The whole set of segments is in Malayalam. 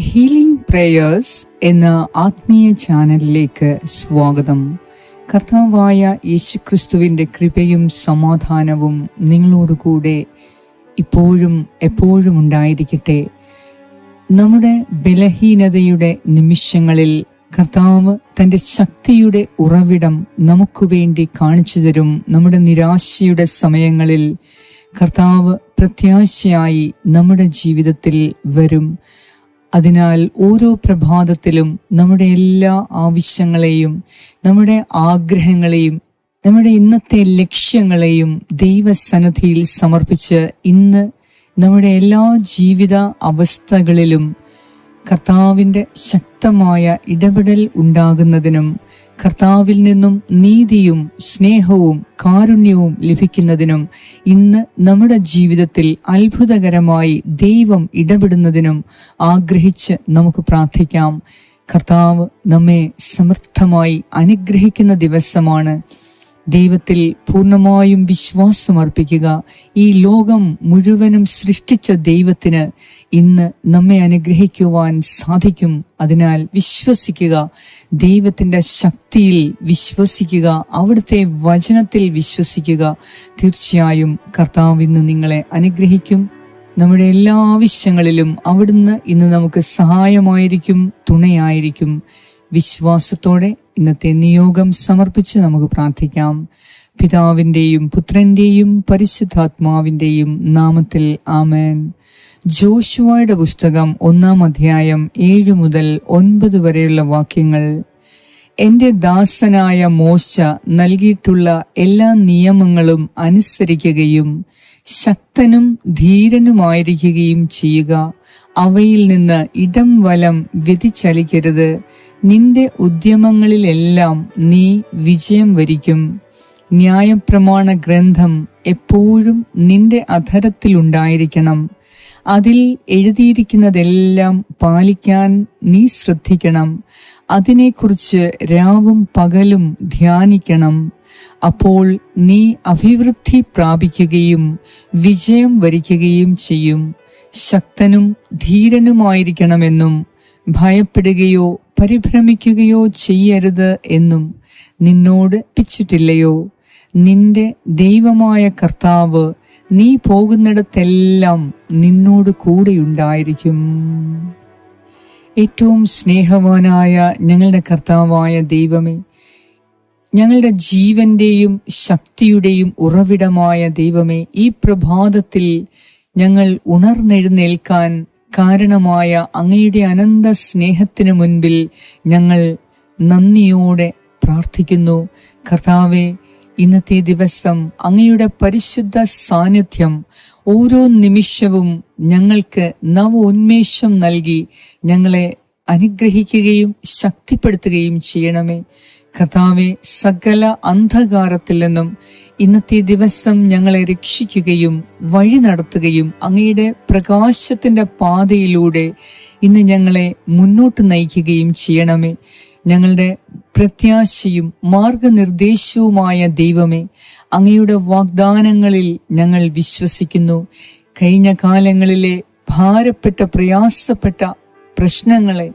ഹീലിംഗ് പ്രേയേഴ്സ് എന്ന ആത്മീയ ചാനലിലേക്ക് സ്വാഗതം. കർത്താവായ യേശുക്രിസ്തുവിന്റെ കൃപയും സമാധാനവും നിങ്ങളോടുകൂടെ ഇപ്പോഴും എപ്പോഴും ഉണ്ടായിരിക്കട്ടെ. നമ്മുടെ ബലഹീനതയുടെ നിമിഷങ്ങളിൽ കർത്താവ് തന്റെ ശക്തിയുടെ ഉറവിടം നമുക്ക് വേണ്ടി കാണിച്ചു തരും. നമ്മുടെ നിരാശയുടെ സമയങ്ങളിൽ കർത്താവ് പ്രത്യാശയായി നമ്മുടെ ജീവിതത്തിൽ വരും. അതിനാൽ ഓരോ പ്രഭാതത്തിലും നമ്മുടെ എല്ലാ ആവശ്യങ്ങളെയും നമ്മുടെ ആഗ്രഹങ്ങളെയും നമ്മുടെ ഇന്നത്തെ ലക്ഷ്യങ്ങളെയും ദൈവസന്നിധിയിൽ സമർപ്പിച്ച് ഇന്ന് നമ്മുടെ എല്ലാ ജീവിത അവസ്ഥകളിലും കർത്താവിന്റെ ശക്തമായ ഇടപെടൽ ഉണ്ടാകുന്നതിനും കർത്താവിൽ നിന്നും നീതിയും സ്നേഹവും കാരുണ്യവും ലഭിക്കുന്നതിനും ഇന്ന് നമ്മുടെ ജീവിതത്തിൽ അത്ഭുതകരമായി ദൈവം ഇടപെടുന്നതിനും ആഗ്രഹിച്ച് നമുക്ക് പ്രാർത്ഥിക്കാം. കർത്താവ് നമ്മെ സമർത്ഥമായി അനുഗ്രഹിക്കുന്ന ദിവസമാണ്. ദൈവത്തിൽ പൂർണമായും വിശ്വാസമർപ്പിക്കുക. ഈ ലോകം മുഴുവനും സൃഷ്ടിച്ച ദൈവത്തിന് ഇന്ന് നമ്മെ അനുഗ്രഹിക്കുവാൻ സാധിക്കും. അതിനാൽ വിശ്വസിക്കുക. ദൈവത്തിന്റെ ശക്തിയിൽ വിശ്വസിക്കുക. അവിടുത്തെ വചനത്തിൽ വിശ്വസിക്കുക. തീർച്ചയായും കർത്താവ് ഇന്ന് നിങ്ങളെ അനുഗ്രഹിക്കും. നമ്മുടെ എല്ലാ ആവശ്യങ്ങളിലും അവിടുന്ന് ഇന്ന് നമുക്ക് സഹായമായിരിക്കും തുണയായിരിക്കും. വിശ്വാസത്തോടെ ഇന്നത്തെ നിയോഗം സമർപ്പിച്ച് നമുക്ക് പ്രാർത്ഥിക്കാം. പിതാവിന്റെയും പുത്രന്റെയും പരിശുദ്ധാത്മാവിന്റെയും നാമത്തിൽ ആമേൻ. ജോഷുവയുടെ പുസ്തകം ഒന്നാം അധ്യായം ഏഴ് മുതൽ ഒൻപത് വരെയുള്ള വാക്യങ്ങൾ. എന്റെ ദാസനായ മോശ നൽകിയിട്ടുള്ള എല്ലാ നിയമങ്ങളും അനുസരിക്കുകയും ശക്തനും ധീരനുമായിരിക്കുകയും ചെയ്യുക. അവയിൽ നിന്ന് ഇടം വലം വ്യതിചലിക്കരുത്. നിന്റെ ഉദ്യമങ്ങളിലെല്ലാം നീ വിജയം വരിക്കും. ന്യായപ്രമാണ ഗ്രന്ഥം എപ്പോഴും നിന്റെ അധരത്തിലുണ്ടായിരിക്കണം. അതിൽ എഴുതിയിരിക്കുന്നതെല്ലാം പാലിക്കാൻ നീ ശ്രദ്ധിക്കണം. അതിനെക്കുറിച്ച് രാവും പകലും ധ്യാനിക്കണം. അപ്പോൾ നീ അഭിവൃദ്ധി പ്രാപിക്കുകയും വിജയം വരിക്കുകയും ചെയ്യും. ശക്തനും ധീരനുമായിരിക്കണമെന്നും ഭയപ്പെടുകയോ പരിഭ്രമിക്കുകയോ ചെയ്യരുത് എന്നും നിന്നോട് പിച്ചിട്ടില്ലയോ? നിന്റെ ദൈവമായ കർത്താവ് നീ പോകുന്നിടത്തെല്ലാം നിന്നോട് കൂടെയുണ്ടായിരിക്കും. ഏറ്റവും സ്നേഹവാനായ ഞങ്ങളുടെ കർത്താവായ ദൈവമേ ഞങ്ങളുടെ ജീവന്റെയും ശക്തിയുടെയും ഉറവിടമായ ദൈവമേ ഈ പ്രഭാതത്തിൽ ഞങ്ങൾ ഉണർന്നെഴുന്നേൽക്കാൻ കാരണമായ അങ്ങയുടെ അനന്ത സ്നേഹത്തിന് മുൻപിൽ ഞങ്ങൾ നന്ദിയോടെ പ്രാർത്ഥിക്കുന്നു. കർത്താവെ ഇന്നത്തെ ദിവസം അങ്ങയുടെ പരിശുദ്ധ സാന്നിധ്യം ഓരോ നിമിഷവും ഞങ്ങൾക്ക് നവ ഉന്മേഷം നൽകി ഞങ്ങളെ അനുഗ്രഹിക്കുകയും ശക്തിപ്പെടുത്തുകയും ചെയ്യണമേ. കഥാവെ സകല അന്ധകാരത്തിൽ നിന്നും ഇന്നത്തെ ദിവസം ഞങ്ങളെ രക്ഷിക്കുകയും വഴി നടത്തുകയും അങ്ങയുടെ പ്രകാശത്തിന്റെ പാതയിലൂടെ ഇന്ന് ഞങ്ങളെ മുന്നോട്ട് നയിക്കുകയും ചെയ്യണമേ. ഞങ്ങളുടെ പ്രത്യാശയും മാർഗനിർദ്ദേശവുമായ ദൈവമേ അങ്ങയുടെ വാഗ്ദാനങ്ങളിൽ ഞങ്ങൾ വിശ്വസിക്കുന്നു. കഴിഞ്ഞ കാലങ്ങളിലെ ഭാരപ്പെട്ട പ്രയാസപ്പെട്ട പ്രശ്നങ്ങളെ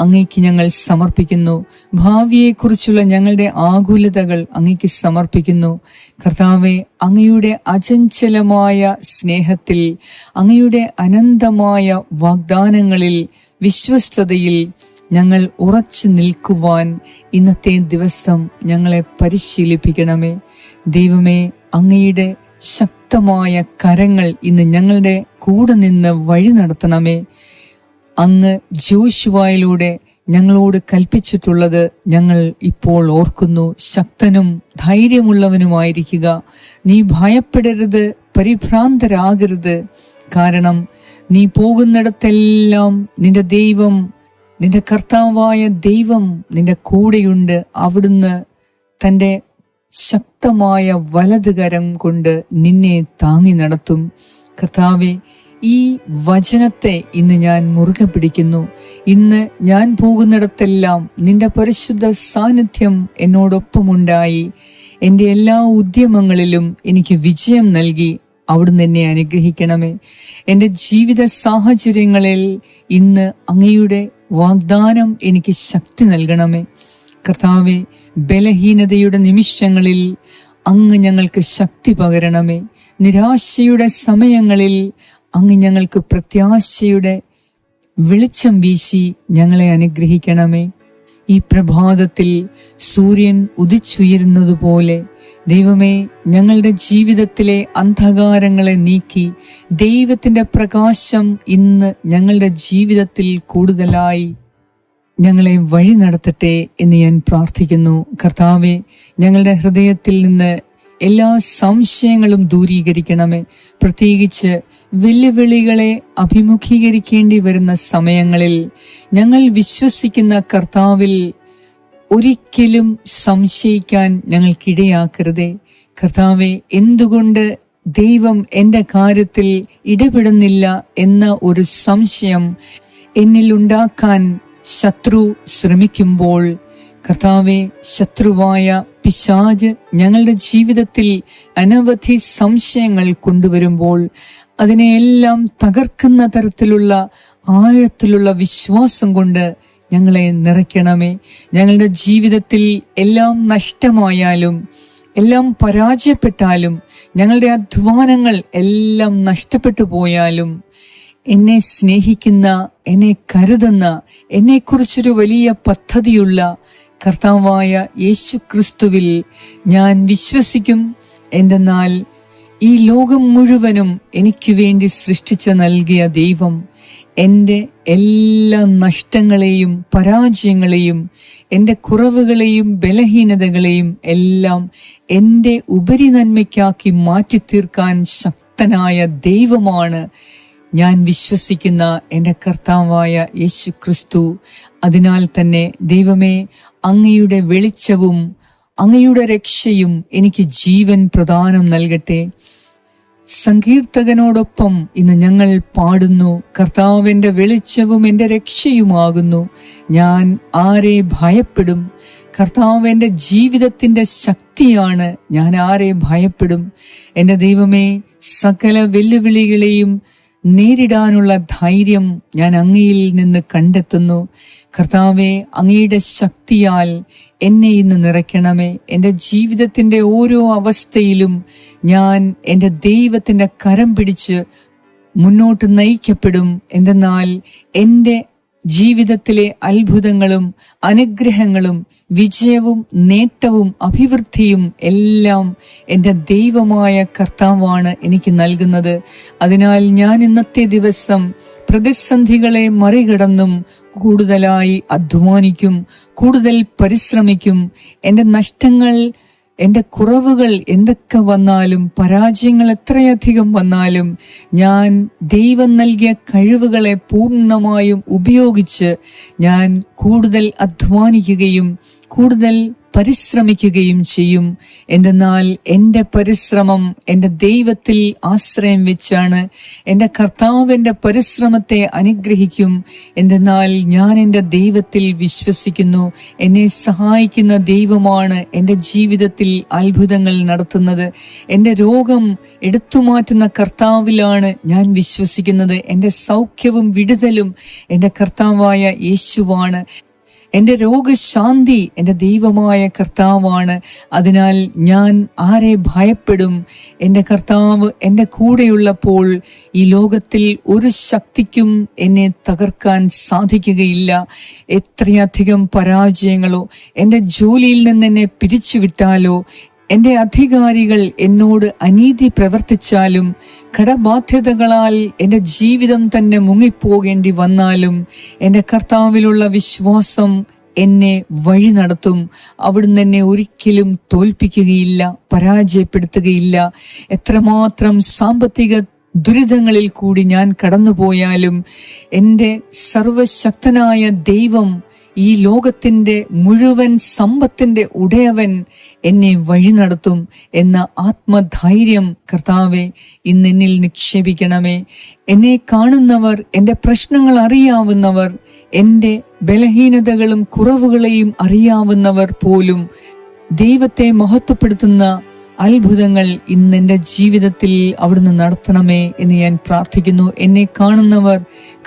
അങ്ങേക്ക് ഞങ്ങൾ സമർപ്പിക്കുന്നു. ഭാവിയെക്കുറിച്ചുള്ള ഞങ്ങളുടെ ആകുലതകൾ അങ്ങേക്ക് സമർപ്പിക്കുന്നു. കർത്താവെ അങ്ങയുടെ അചഞ്ചലമായ സ്നേഹത്തിൽ അങ്ങയുടെ അനന്തമായ വാഗ്ദാനങ്ങളിൽ വിശ്വസ്തതയിൽ ഞങ്ങൾ ഉറച്ചു നിൽക്കുവാൻ ഇന്നത്തെ ദിവസം ഞങ്ങളെ പരിശീലിപ്പിക്കണമേ. ദൈവമേ അങ്ങയുടെ ശക്തമായ കരങ്ങൾ ഇന്ന് ഞങ്ങളുടെ കൂടെ നിന്ന് വഴി നടത്തണമേ. അങ്ങ് ജോഷുവായിലൂടെ ഞങ്ങളോട് കൽപ്പിച്ചിട്ടുള്ളത് ഞങ്ങൾ ഇപ്പോൾ ഓർക്കുന്നു. ശക്തനും ധൈര്യമുള്ളവനുമായിരിക്കുക. നീ ഭയപ്പെടരുത് പരിഭ്രാന്തരാകരുത്. കാരണം നീ പോകുന്നിടത്തെല്ലാം നിന്റെ ദൈവം നിന്റെ കർത്താവായ ദൈവം നിന്റെ കൂടെയുണ്ട്. അവിടുന്ന് തന്റെ ശക്തമായ വലതുകരം കൊണ്ട് നിന്നെ താങ്ങി നടത്തും. കർത്താവെ ഈ വചനത്തെ ഇന്ന് ഞാൻ മുറുകെ പിടിക്കുന്നു. ഇന്ന് ഞാൻ പോകുന്നിടത്തെല്ലാം നിന്റെ പരിശുദ്ധ സാന്നിധ്യം എന്നോടൊപ്പമുണ്ടായി. എന്റെ എല്ലാ ഉദ്യമങ്ങളിലും എനിക്ക് വിജയം നൽകി അവിടുന്ന് എന്നെ അനുഗ്രഹിക്കണമേ. എന്റെ ജീവിത സാഹചര്യങ്ങളിൽ ഇന്ന് അങ്ങയുടെ വാഗ്ദാനം എനിക്ക് ശക്തി നൽകണമേ. കർത്താവെ ബലഹീനതയുടെ നിമിഷങ്ങളിൽ അങ്ങ് ഞങ്ങൾക്ക് ശക്തി പകരണമേ. നിരാശയുടെ സമയങ്ങളിൽ അങ്ങ് ഞങ്ങൾക്ക് പ്രത്യാശയുടെ വെളിച്ചം വീശി ഞങ്ങളെ അനുഗ്രഹിക്കണമേ. ഈ പ്രഭാതത്തിൽ സൂര്യൻ ഉദിച്ചുയരുന്നതുപോലെ ദൈവമേ ഞങ്ങളുടെ ജീവിതത്തിലെ അന്ധകാരങ്ങളെ നീക്കി ദൈവത്തിന്റെ പ്രകാശം ഇന്ന് ഞങ്ങളുടെ ജീവിതത്തിൽ കൂടുതലായി ഞങ്ങളെ വഴി നടത്തട്ടെ എന്ന് ഞാൻ പ്രാർത്ഥിക്കുന്നു. കർത്താവെ ഞങ്ങളുടെ ഹൃദയത്തിൽ നിന്ന് എല്ലാ സംശയങ്ങളും ദൂരീകരിക്കണമേ. പ്രത്യേകിച്ച് വെല്ലുവിളികളെ അഭിമുഖീകരിക്കേണ്ടി വരുന്ന സമയങ്ങളിൽ ഞങ്ങൾ വിശ്വസിക്കുന്ന കർത്താവിൽ ഒരിക്കലും സംശയിക്കാൻ ഞങ്ങൾക്കിടയാക്കരുതേ. കർത്താവെ എന്തുകൊണ്ട് ദൈവം എന്റെ കാര്യത്തിൽ ഇടപെടുന്നില്ല എന്ന ഒരു സംശയം എന്നിൽ ഉണ്ടാക്കാൻ ശത്രു ശ്രമിക്കുമ്പോൾ കർത്താവെ ശത്രുവായ പിശാജ് ഞങ്ങളുടെ ജീവിതത്തിൽ അനവധി സംശയങ്ങൾ കൊണ്ടുവരുമ്പോൾ അതിനെയെല്ലാം തകർക്കുന്ന തരത്തിലുള്ള ആഴത്തിലുള്ള വിശ്വാസം കൊണ്ട് ഞങ്ങളെ നിറയ്ക്കണമേ. ഞങ്ങളുടെ ജീവിതത്തിൽ എല്ലാം നഷ്ടമായാലും എല്ലാം പരാജയപ്പെട്ടാലും ഞങ്ങളുടെ അധ്വാനങ്ങൾ എല്ലാം നഷ്ടപ്പെട്ടു പോയാലും എന്നെ സ്നേഹിക്കുന്ന എന്നെ കരുതുന്ന എന്നെക്കുറിച്ചൊരു വലിയ പദ്ധതിയുള്ള കർത്താവായ യേശു ക്രിസ്തുവിൽ ഞാൻ വിശ്വസിക്കും എന്തെന്നാൽ ഈ ലോകം മുഴുവനും എനിക്ക് വേണ്ടി സൃഷ്ടിച്ച നൽകിയ ദൈവം എന്റെ എല്ലാ നഷ്ടങ്ങളെയും പരാജയങ്ങളെയും എന്റെ കുറവുകളെയും ബലഹീനതകളെയും എല്ലാം എന്റെ ഉപരിനന്മയ്ക്കാക്കി മാറ്റിത്തീർക്കാൻ ശക്തനായ ദൈവമാണ് ഞാൻ വിശ്വസിക്കുന്ന എന്റെ കർത്താവായ യേശു ക്രിസ്തു അതിനാൽ തന്നെ ദൈവമേ അങ്ങയുടെ വെളിച്ചവും അങ്ങയുടെ രക്ഷയും എനിക്ക് ജീവൻ പ്രദാനം നൽകട്ടെ. സങ്കീർത്തകനോടൊപ്പം ഇന്ന് ഞങ്ങൾ പാടുന്നു കർത്താവിന്റെ വെളിച്ചവും എന്റെ രക്ഷയുമാകുന്നു. ഞാൻ ആരെ ഭയപ്പെടും? കർത്താവിന്റെ ജീവിതത്തിന്റെ ശക്തിയാണ് ഞാൻ ആരെ ഭയപ്പെടും? എന്റെ ദൈവമേ സകല വെല്ലുവിളികളെയും നേരിടാനുള്ള ധൈര്യം ഞാൻ അങ്ങയിൽ നിന്ന് കണ്ടെത്തുന്നു. കർത്താവെ അങ്ങയുടെ ശക്തിയാൽ എന്നെ ഇന്ന് നിറയ്ക്കണമേ. എന്റെ ജീവിതത്തിന്റെ ഓരോ അവസ്ഥയിലും ഞാൻ എന്റെ ദൈവത്തിന്റെ കരം പിടിച്ച് മുന്നോട്ട് നയിക്കപ്പെടും. എന്തെന്നാൽ എന്റെ ജീവിതത്തിലെ അത്ഭുതങ്ങളും അനുഗ്രഹങ്ങളും വിജയവും നേട്ടവും അഭിവൃദ്ധിയും എല്ലാം എന്റെ ദൈവമായ കർത്താവാണ് എനിക്ക് നൽകുന്നത്. അതിനാൽ ഞാൻ ഇന്നത്തെ ദിവസം പ്രതിസന്ധികളെ മറികടന്നും കൂടുതലായി അധ്വാനിക്കും കൂടുതൽ പരിശ്രമിക്കും. എന്റെ നഷ്ടങ്ങൾ എന്റെ കുറവുകൾ എന്തൊക്കെ വന്നാലും പരാജയങ്ങൾ എത്രയധികം വന്നാലും ഞാൻ ദൈവം നൽകിയ കഴിവുകളെ പൂർണമായും ഉപയോഗിച്ച് ഞാൻ കൂടുതൽ അധ്വാനിക്കുകയും കൂടുതൽ പരിശ്രമിക്കുകയും ചെയ്യും. എന്തെന്നാൽ എന്റെ പരിശ്രമം എന്റെ ദൈവത്തിൽ ആശ്രയം വെച്ചാണ്. എന്റെ കർത്താവ് എന്റെ പരിശ്രമത്തെ അനുഗ്രഹിക്കും. എന്തെന്നാൽ ഞാൻ എന്റെ ദൈവത്തിൽ വിശ്വസിക്കുന്നു. എന്നെ സഹായിക്കുന്ന ദൈവമാണ് എന്റെ ജീവിതത്തിൽ അത്ഭുതങ്ങൾ നടത്തുന്നത്. എന്റെ രോഗം എടുത്തുമാറ്റുന്ന കർത്താവിലാണ് ഞാൻ വിശ്വസിക്കുന്നത്. എന്റെ സൗഖ്യവും വിടുതലും എന്റെ കർത്താവായ യേശുവാണ്. എന്റെ രോഗശാന്തി എന്റെ ദൈവമായ കർത്താവാണ്. അതിനാൽ ഞാൻ ആരെ ഭയപ്പെടും? എന്റെ കർത്താവ് എന്റെ കൂടെയുള്ളപ്പോൾ ഈ ലോകത്തിൽ ഒരു ശക്തിക്കും എന്നെ തകർക്കാൻ സാധിക്കുകയില്ല. എത്രയധികം പരാജയങ്ങളോ എന്റെ ജോലിയിൽ നിന്ന് എന്നെ പിരിച്ചുവിട്ടാലോ എന്റെ അധികാരികൾ എന്നോട് അനീതി പ്രവർത്തിച്ചാലും കടബാധ്യതകളാൽ എന്റെ ജീവിതം തന്നെ മുങ്ങിപ്പോകേണ്ടി വന്നാലും എന്റെ കർത്താവിലുള്ള വിശ്വാസം എന്നെ വഴി നടത്തും. അവിടുന്ന് എന്നെ ഒരിക്കലും തോൽപ്പിക്കുകയില്ല പരാജയപ്പെടുത്തുകയില്ല. എത്രമാത്രം സാമ്പത്തിക ദുരിതങ്ങളിൽ കൂടി ഞാൻ കടന്നുപോയാലും എന്റെ സർവശക്തനായ ദൈവം ഈ ലോകത്തിന്റെ മുഴുവൻ സമ്പത്തിന്റെ ഉടയവൻ എന്നെ വഴി നടത്തും എന്ന ആത്മധൈര്യം കർത്താവെ ഇന്ന് എന്നിൽ നിക്ഷേപിക്കണമേ. എന്നെ കാണുന്നവർ എന്റെ പ്രശ്നങ്ങൾ അറിയാവുന്നവർ എന്റെ ബലഹീനതകളും കുറവുകളെയും അറിയാവുന്നവർ പോലും ദൈവത്തെ മഹത്വപ്പെടുത്തുന്ന അത്ഭുതങ്ങൾ ഇന്ന് എന്റെ ജീവിതത്തിൽ അവിടുന്ന് നടത്തണമേ എന്ന് ഞാൻ പ്രാർത്ഥിക്കുന്നു. എന്നെ കാണുന്നവർ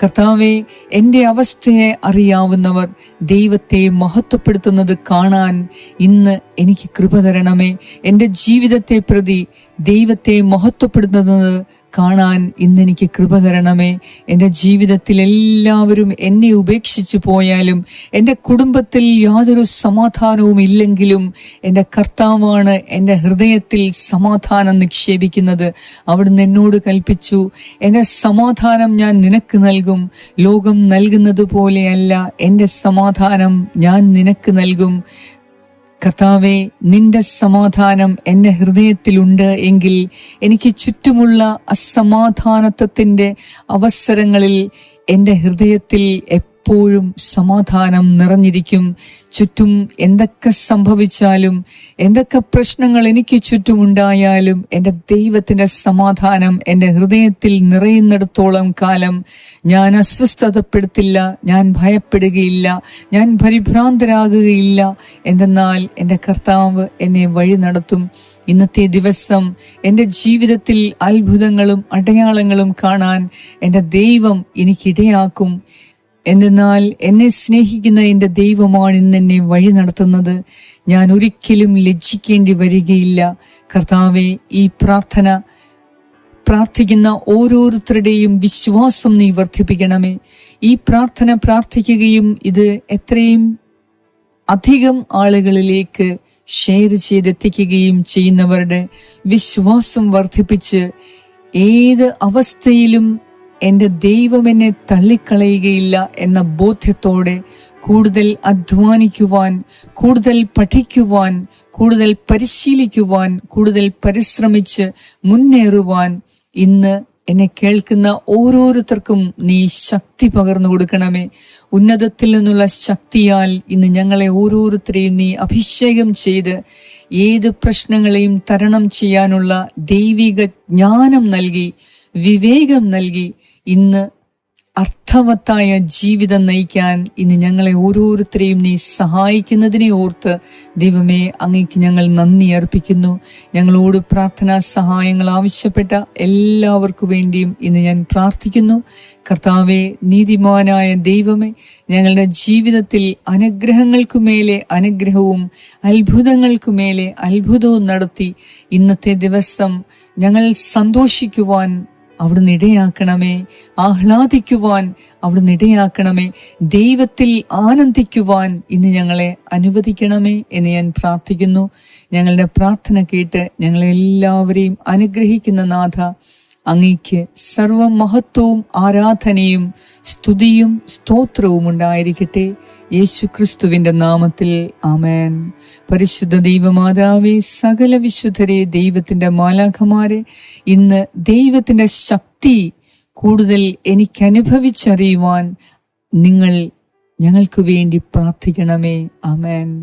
കർത്താവെ എന്റെ അവസ്ഥയെ അറിയാവുന്നവർ ദൈവത്തെ മഹത്വപ്പെടുത്തുന്നത് കാണാൻ ഇന്ന് എനിക്ക് കൃപ തരണമേ. എന്റെ ജീവിതത്തെ പ്രതി ദൈവത്തെ മഹത്വപ്പെടുത്തുന്നത് കാണാൻ ഇന്ന് എനിക്ക് കൃപ തരണമേ. എന്റെ ജീവിതത്തിൽ എല്ലാവരും എന്നെ ഉപേക്ഷിച്ചു പോയാലും എന്റെ കുടുംബത്തിൽ യാതൊരു സമാധാനവും ഇല്ലെങ്കിലും എന്റെ കർത്താവാണ് എന്റെ ഹൃദയത്തിൽ സമാധാനം നിക്ഷേപിക്കുന്നത്. അവിടുന്ന് എന്നോട് കൽപ്പിച്ചു എന്റെ സമാധാനം ഞാൻ നിനക്ക് നൽകും. ലോകം നൽകുന്നത് പോലെയല്ല എന്റെ സമാധാനം ഞാൻ നിനക്ക് നൽകും. കർത്താവെ നിന്റെ സമാധാനം എന്റെ ഹൃദയത്തിലുണ്ട് എങ്കിൽ എനിക്ക് ചുറ്റുമുള്ള അസമാധാനത്വത്തിന്റെ അവസരങ്ങളിൽ എന്റെ ഹൃദയത്തിൽ എപ്പോഴും സമാധാനം നിറഞ്ഞിരിക്കും. ചുറ്റും എന്തൊക്കെ സംഭവിച്ചാലും എന്തൊക്കെ പ്രശ്നങ്ങൾ എനിക്ക് ചുറ്റുമുണ്ടായാലും എന്റെ ദൈവത്തിന്റെ സമാധാനം എന്റെ ഹൃദയത്തിൽ നിറയുന്നിടത്തോളം കാലം ഞാൻ അസ്വസ്ഥതപ്പെടുത്തില്ല ഞാൻ ഭയപ്പെടുകയില്ല ഞാൻ പരിഭ്രാന്തരാകുകയില്ല. എന്തെന്നാൽ എന്റെ കർത്താവ് എന്നെ വഴി നടത്തും. ഇന്നത്തെ ദിവസം എന്റെ ജീവിതത്തിൽ അത്ഭുതങ്ങളും അടയാളങ്ങളും കാണാൻ എന്റെ ദൈവം എനിക്കിടയാക്കും. എന്തെന്നാൽ എന്നെ സ്നേഹിക്കുന്ന എന്റെ ദൈവമാണ് ഇന്ന് എന്നെ വഴി നടത്തുന്നത്. ഞാൻ ഒരിക്കലും ലജ്ജിക്കേണ്ടി വരികയില്ല. കർത്താവെ ഈ പ്രാർത്ഥന പ്രാർത്ഥിക്കുന്ന ഓരോരുത്തരുടെയും വിശ്വാസം നീ വർദ്ധിപ്പിക്കണമേ. ഈ പ്രാർത്ഥന പ്രാർത്ഥിക്കുകയും ഇത് എത്രയും അധികം ആളുകളിലേക്ക് ഷെയർ ചെയ്തെത്തിക്കുകയും ചെയ്യുന്നവരുടെ വിശ്വാസം വർദ്ധിപ്പിച്ച് ഏത് അവസ്ഥയിലും എന്റെ ദൈവം എന്നെ തള്ളിക്കളയുകയില്ല എന്ന ബോധ്യത്തോടെ കൂടുതൽ അധ്വാനിക്കുവാൻ കൂടുതൽ പഠിക്കുവാൻ കൂടുതൽ പരിശീലിക്കുവാൻ കൂടുതൽ പരിശ്രമിച്ച് മുന്നേറുവാൻ ഇന്ന് എന്നെ കേൾക്കുന്ന ഓരോരുത്തർക്കും നീ ശക്തി പകർന്നു കൊടുക്കണമേ. ഉന്നതത്തിൽ നിന്നുള്ള ശക്തിയാൽ ഇന്ന് ഞങ്ങളെ ഓരോരുത്തരെയും നീ അഭിഷേകം ചെയ്ത് ഏത് പ്രശ്നങ്ങളെയും തരണം ചെയ്യാനുള്ള ദൈവിക ജ്ഞാനം നൽകി വിവേകം നൽകി ഇന്ന് അർത്ഥവത്തായ ജീവിതം നയിക്കാൻ ഇന്ന് ഞങ്ങളെ ഓരോരുത്തരെയും നീ സഹായിക്കുന്നതിനെ ഓർത്ത് ദൈവമേ അങ്ങേക്ക് ഞങ്ങൾ നന്ദി അർപ്പിക്കുന്നു. ഞങ്ങളോട് പ്രാർത്ഥനാ സഹായങ്ങൾ ആവശ്യപ്പെട്ട എല്ലാവർക്കു വേണ്ടിയും ഇന്ന് ഞാൻ പ്രാർത്ഥിക്കുന്നു. കർത്താവെ നീതിമാനായ ദൈവമേ ഞങ്ങളുടെ ജീവിതത്തിൽ അനുഗ്രഹങ്ങൾക്കു മേലെ അനുഗ്രഹവും അത്ഭുതങ്ങൾക്കു മേലെ അത്ഭുതവും നടത്തി ഇന്നത്തെ ദിവസം ഞങ്ങൾ സന്തോഷിക്കുവാൻ അവിടുന്ന് ഇടയാക്കണമേ. ആഹ്ലാദിക്കുവാൻ അവിടുന്ന് ഇടയാക്കണമേ. ദൈവത്തിൽ ആനന്ദിക്കുവാൻ ഇന്ന് ഞങ്ങളെ അനുവദിക്കണമേ എന്ന് ഞാൻ പ്രാർത്ഥിക്കുന്നു. ഞങ്ങളുടെ പ്രാർത്ഥന കേട്ട് ഞങ്ങളെല്ലാവരെയും അനുഗ്രഹിക്കുന്ന നാഥ അങ്ങയ്ക്ക് സർവമഹത്വവും ആരാധനയും സ്തുതിയും സ്തോത്രവും ഉണ്ടായിരിക്കട്ടെ. യേശു ക്രിസ്തുവിന്റെ നാമത്തിൽ ആമേൻ. പരിശുദ്ധ ദൈവമാതാവെ സകല വിശുദ്ധരെ ദൈവത്തിന്റെ മാലാഖമാരെ ഇന്ന് ദൈവത്തിന്റെ ശക്തി കൂടുതൽ എനിക്ക് അനുഭവിച്ചറിയുവാൻ നിങ്ങൾ ഞങ്ങൾക്ക് വേണ്ടി പ്രാർത്ഥിക്കണമേ. ആമേൻ.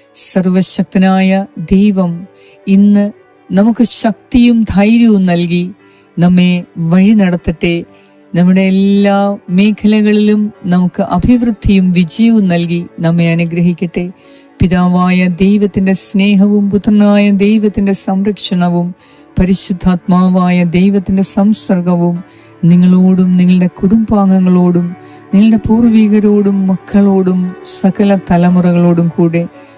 സർവശക്തനായ ദൈവം ഇന്ന് നമുക്ക് ശക്തിയും ധൈര്യവും നൽകി നമ്മെ വഴി നടത്തട്ടെ. നമ്മുടെ എല്ലാ മേഖലകളിലും നമുക്ക് അഭിവൃദ്ധിയും വിജയവും നൽകി നമ്മെ അനുഗ്രഹിക്കട്ടെ. പിതാവായ ദൈവത്തിന്റെ സ്നേഹവും പുത്രനായ ദൈവത്തിന്റെ സംരക്ഷണവും പരിശുദ്ധാത്മാവായ ദൈവത്തിന്റെ സംസർഗവും നിങ്ങളോടും നിങ്ങളുടെ കുടുംബാംഗങ്ങളോടും നിങ്ങളുടെ പൂർവികരോടും മക്കളോടും സകല തലമുറകളോടും കൂടെ